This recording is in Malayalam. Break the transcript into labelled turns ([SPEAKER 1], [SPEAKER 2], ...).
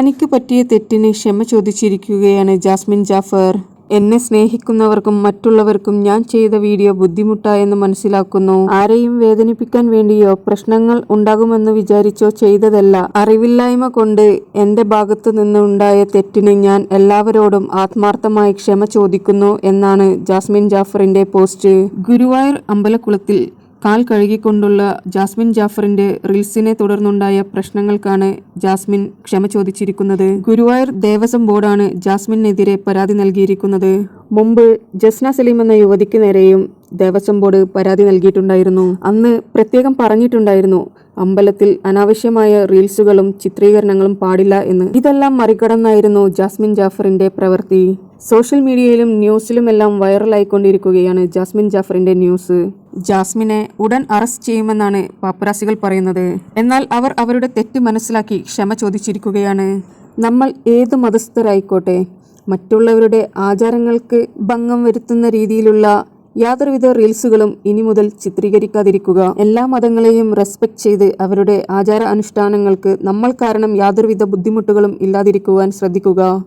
[SPEAKER 1] തനിക്ക് പറ്റിയ തെറ്റിന് ക്ഷമ ചോദിച്ചിരിക്കുകയാണ് ജാസ്മിൻ ജാഫർ. എന്നെ സ്നേഹിക്കുന്നവർക്കും മറ്റുള്ളവർക്കും ഞാൻ ചെയ്ത വീഡിയോ ബുദ്ധിമുട്ടായെന്ന് മനസ്സിലാക്കുന്നു. ആരെയും വേദനിപ്പിക്കാൻ വേണ്ടിയോ പ്രശ്നങ്ങൾ ഉണ്ടാകുമെന്ന് വിചാരിച്ചോ ചെയ്തതല്ല. അറിവില്ലായ്മ കൊണ്ട് എന്റെ ഭാഗത്തു നിന്ന് ഉണ്ടായ തെറ്റിന് ഞാൻ എല്ലാവരോടും ആത്മാർത്ഥമായി ക്ഷമ ചോദിക്കുന്നു എന്നാണ് ജാസ്മിൻ ജാഫറിന്റെ പോസ്റ്റ്. ഗുരുവായൂർ അമ്പലക്കുളത്തിൽ കാൽ കഴുകിക്കൊണ്ടുള്ള ജാസ്മിൻ ജാഫറിന്റെ റീൽസിനെ തുടർന്നുണ്ടായ പ്രശ്നങ്ങൾക്കാണ് ജാസ്മിൻ ക്ഷമ ചോദിച്ചിരിക്കുന്നത്. ഗുരുവായൂർ ദേവസ്വം ബോർഡാണ് ജാസ്മിനെതിരെ പരാതി നൽകിയിരിക്കുന്നത്. മുമ്പ് ജസ്ന സലീം എന്ന യുവതിക്ക് നേരെയും ദേവസ്വം ബോർഡ് പരാതി നൽകിയിട്ടുണ്ടായിരുന്നു. അന്ന് പ്രത്യേകം പറഞ്ഞിട്ടുണ്ടായിരുന്നു അമ്പലത്തിൽ അനാവശ്യമായ റീൽസുകളും ചിത്രീകരണങ്ങളും പാടില്ല എന്ന്. ഇതെല്ലാം മറികടന്നായിരുന്നു ജാസ്മിൻ ജാഫറിന്റെ പ്രവൃത്തി. സോഷ്യൽ മീഡിയയിലും ന്യൂസിലുമെല്ലാം വൈറലായിക്കൊണ്ടിരിക്കുകയാണ് ജാസ്മിൻ ജാഫറിന്റെ ന്യൂസ്. ജാസ്മിനെ ഉടൻ അറസ്റ്റ് ചെയ്യുമെന്നാണ് പാപ്പരാസികൾ പറയുന്നത്. എന്നാൽ അവർ അവരുടെ തെറ്റ് മനസ്സിലാക്കി ക്ഷമ ചോദിച്ചിരിക്കുകയാണ്. നമ്മൾ ഏത് മതസ്ഥരായിക്കോട്ടെ മറ്റുള്ളവരുടെ ആചാരങ്ങൾക്ക് ഭംഗം വരുത്തുന്ന രീതിയിലുള്ള യാതൊരുവിധ റീൽസുകളും ഇനി മുതൽ ചിത്രീകരിക്കാതിരിക്കുക. എല്ലാ മതങ്ങളെയും റെസ്പെക്ട് ചെയ്ത് അവരുടെ ആചാര അനുഷ്ഠാനങ്ങൾക്ക് നമ്മൾ കാരണം യാതൊരുവിധ ബുദ്ധിമുട്ടുകളും ഇല്ലാതിരിക്കുവാൻ ശ്രദ്ധിക്കുക.